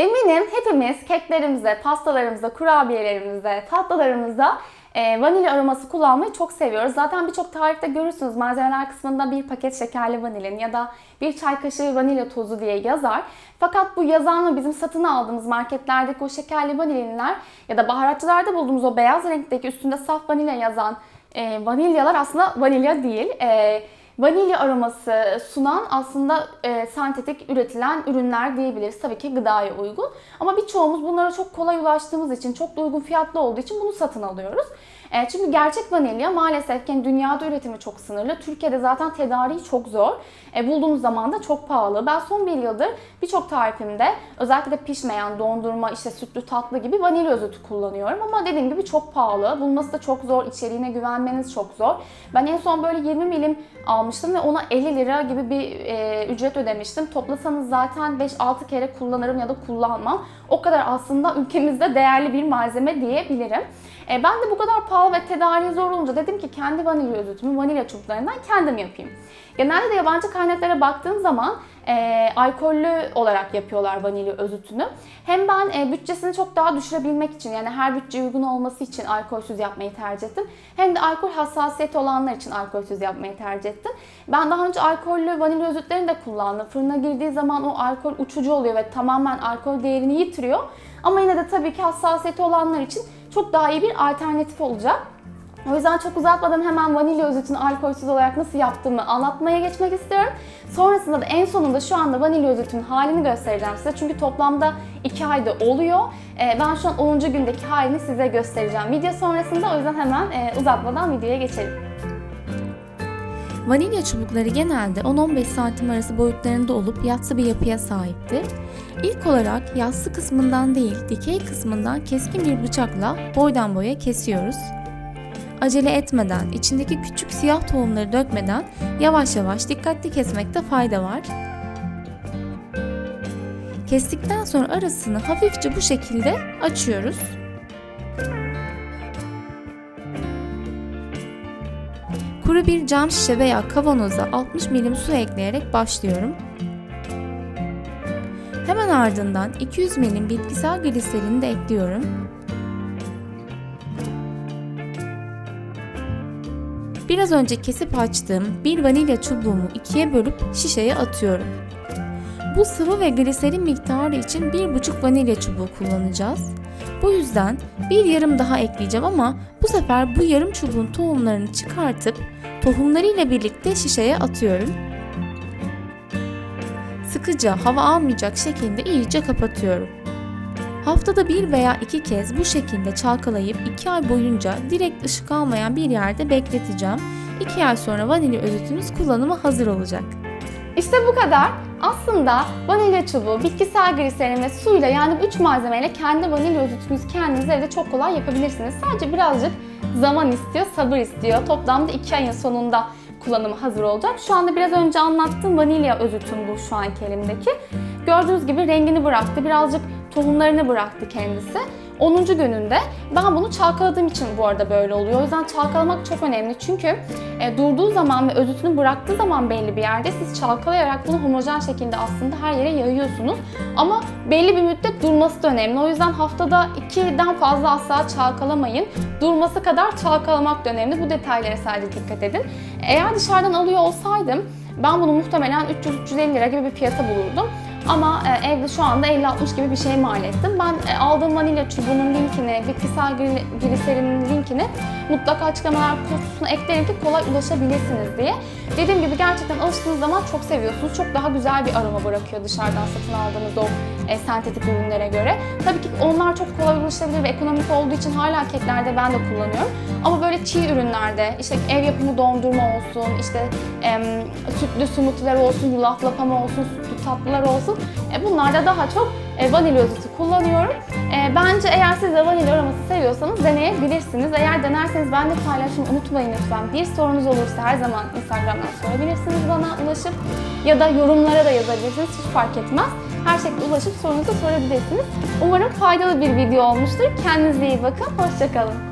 Eminim hepimiz keklerimizde, pastalarımızda, kurabiyelerimizde, tatlılarımızda e, vanilya aroması kullanmayı çok seviyoruz. Zaten birçok tarifte görürsünüz malzemeler kısmında bir paket şekerli vanilin ya da bir çay kaşığı vanilya tozu diye yazar. Fakat bu yazan ve bizim satın aldığımız marketlerdeki o şekerli vanilinler ya da baharatçılarda bulduğumuz o beyaz renkteki üstünde saf vanilya yazan e, vanilyalar aslında vanilya değil. E, vanilya aroması sunan aslında e, sentetik üretilen ürünler diyebiliriz. Tabii ki gıdaya uygun. Ama birçoğumuz bunlara çok kolay ulaştığımız için, çok da uygun fiyatlı olduğu için bunu satın alıyoruz. E, çünkü gerçek vanilya maalesef ki dünyada üretimi çok sınırlı. Türkiye'de zaten tedariği çok zor. E, bulduğumuz zaman da çok pahalı. Ben son bir yıldır birçok tarifimde özellikle de pişmeyen dondurma, işte sütlü tatlı gibi vanilya özütü kullanıyorum. Ama dediğim gibi çok pahalı. Bulması da çok zor. İçeriğine güvenmeniz çok zor. Ben en son böyle 20 milim almıştım ve ona 50 lira gibi bir e, ücret ödemiştim. Toplasanız zaten 5-6 kere kullanırım ya da kullanmam. O kadar aslında ülkemizde değerli bir malzeme diyebilirim. E, ben de bu kadar pahalı ve tedariği zor olunca dedim ki kendi vanilya özütümü vanilya çubuklarından kendim yapayım. Genelde de yabancı kaynaklara baktığım zaman e, alkollü olarak yapıyorlar vanilya özütünü. Hem ben e, bütçesini çok daha düşürebilmek için yani her bütçe uygun olması için alkolsüz yapmayı tercih ettim. Hem de alkol hassasiyeti olanlar için alkolsüz yapmayı tercih ettim. Ben daha önce alkollü vanilya özütlerini de kullandım. Fırına girdiği zaman o alkol uçucu oluyor ve tamamen alkol değerini yitiriyor. Ama yine de tabii ki hassasiyeti olanlar için çok daha iyi bir alternatif olacak. O yüzden çok uzatmadan hemen vanilya özütünü alkolsüz olarak nasıl yaptığımı anlatmaya geçmek istiyorum. Sonrasında da en sonunda şu anda vanilya özütünün halini göstereceğim size. Çünkü toplamda 2 ayda oluyor. Ee, Ben şu an 10. gündeki halini size göstereceğim video sonrasında. O yüzden hemen e, uzatmadan videoya geçelim. Vanilya çubukları genelde 10-15 santim arası boyutlarında olup yatsı bir yapıya sahiptir. İlk olarak yassı kısmından değil, dikey kısmından keskin bir bıçakla boydan boya kesiyoruz. Acele etmeden, içindeki küçük siyah tohumları dökmeden yavaş yavaş dikkatli kesmekte fayda var. Kestikten sonra arasını hafifçe bu şekilde açıyoruz. Kuru bir cam şişe veya kavanoza 60 milim su ekleyerek başlıyorum. Hemen ardından 200 milim bitkisel gliserini de ekliyorum. Biraz önce kesip açtığım bir vanilya çubuğumu ikiye bölüp şişeye atıyorum. Bu sıvı ve gliserin miktarı için 1,5 vanilya çubuğu kullanacağız. Bu yüzden bir yarım daha ekleyeceğim ama sefer bu yarım çubuğun tohumlarını çıkartıp tohumlarıyla birlikte şişeye atıyorum. Sıkıca hava almayacak şekilde iyice kapatıyorum. Haftada bir veya iki kez bu şekilde çalkalayıp iki ay boyunca direkt ışık almayan bir yerde bekleteceğim. İki ay sonra vanilya özütünüz kullanıma hazır olacak. İşte bu kadar. Aslında vanilya çubuğu, bitkisel gliserin ve suyla yani bu üç malzemeyle kendi vanilya özütünüzü kendiniz evde çok kolay yapabilirsiniz. Sadece birazcık zaman istiyor, sabır istiyor. Toplamda 2 ayın sonunda kullanıma hazır olacak. Şu anda biraz önce anlattığım vanilya özütüm bu şu anki elimdeki. Gördüğünüz gibi rengini bıraktı. Birazcık tohumlarını bıraktı kendisi. 10. gününde ben bunu çalkaladığım için bu arada böyle oluyor. O yüzden çalkalamak çok önemli. Çünkü e, durduğu zaman ve özütünü bıraktığı zaman belli bir yerde siz çalkalayarak bunu homojen şekilde aslında her yere yayıyorsunuz. Ama belli bir müddet durması da önemli. O yüzden haftada 2'den fazla asla çalkalamayın. Durması kadar çalkalamak da önemli. Bu detaylara sadece dikkat edin. Eğer dışarıdan alıyor olsaydım ben bunu muhtemelen 300-350 lira gibi bir fiyata bulurdum. Ama e, evde şu anda 50-60 gibi bir şey mal ettim. Ben e, aldığım vanilya çubuğunun linkini, bitkisel gli- gliserinin linkini mutlaka açıklamalar kutusuna eklerim ki kolay ulaşabilirsiniz diye. Dediğim gibi gerçekten alıştığınız zaman çok seviyorsunuz. Çok daha güzel bir aroma bırakıyor dışarıdan satın aldığınız o e, sentetik ürünlere göre. Tabii ki onlar çok kolay ulaşılabilir ve ekonomik olduğu için hala keklerde ben de kullanıyorum. Ama böyle çiğ ürünlerde işte ev yapımı dondurma olsun, işte em, sütlü smoothie'ler olsun, yulaf lapama olsun, sütlü tatlılar olsun. E, bunlarda daha çok e, vanilya özütü kullanıyorum. E, bence eğer siz de vanilya aroması seviyorsanız deneyebilirsiniz. Eğer denerseniz ben de paylaşmayı unutmayın lütfen. Bir sorunuz olursa her zaman Instagram'dan sorabilirsiniz bana ulaşıp ya da yorumlara da yazabilirsiniz. Hiç fark etmez. Her şekilde ulaşıp sorunuzu sorabilirsiniz. Umarım faydalı bir video olmuştur. Kendinize iyi bakın. Hoşçakalın.